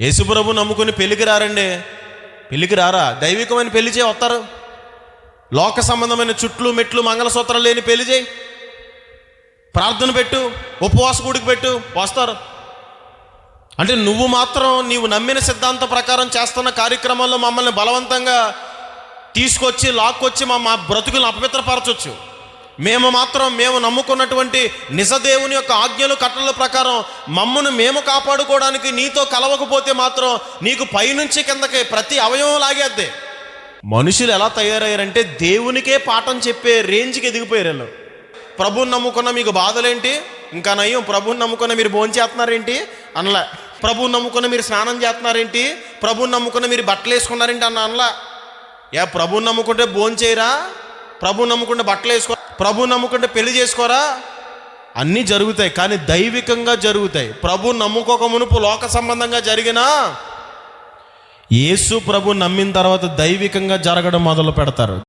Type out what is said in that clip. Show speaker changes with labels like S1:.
S1: యేసుప్రభు నమ్ముకుని పెళ్ళికి రారండి. పెళ్ళికి రారా? దైవికమైన పెళ్ళి చేయి వస్తారు. లోక సంబంధమైన చుట్లు మెట్లు మంగళసూత్రం లేని పెళ్ళి చేయి. ప్రార్థన పెట్టు ఉపవాస గుడికి పెట్టు వస్తారు. అంటే నువ్వు మాత్రం నీవు నమ్మిన సిద్ధాంతం ప్రకారం చేస్తున్న కార్యక్రమంలో మమ్మల్ని బలవంతంగా తీసుకొచ్చి లాక్కొచ్చి మా మా బ్రతుకులను అపవిత్రపరచొచ్చు. మేము మాత్రం మేము నమ్ముకున్నటువంటి నిజదేవుని యొక్క ఆజ్ఞలు కట్టల ప్రకారం మమ్మను మేము కాపాడుకోవడానికి నీతో కలవకపోతే మాత్రం నీకు పైనుంచి కిందకి ప్రతి అవయవం లాగేద్దే. మనుషులు ఎలా తయారయ్యారంటే దేవునికే పాఠం చెప్పే రేంజ్కి ఎదిగిపోయారు వీళ్ళు. ప్రభుని నమ్ముకున్న మీకు బాధలేంటి? ఇంకా నయ్యం ప్రభుని నమ్ముకున్న మీరు భోజనం చేస్తున్నారేంటి? అనలా. ప్రభుని నమ్ముకున్న మీరు స్నానం చేస్తున్నారేంటి? ప్రభుని నమ్ముకున్న మీరు బట్టలు వేసుకున్నారేంటి? అన్న అనలా. ఏ ప్రభుని నమ్ముకుంటే భోజనం చేయరా? ప్రభుని నమ్ముకుంటే బట్టలు వేసుకో ప్రభు నమ్ముకుంటే పెళ్ళి చేసుకోరా? అన్నీ జరుగుతాయి కానీ దైవికంగా జరుగుతాయి. ప్రభు నమ్ముకోక మునుపు లోక సంబంధంగా జరిగినా యేసు ప్రభు నమ్మిన తర్వాత దైవికంగా జరగడం మొదలు పెడతారు.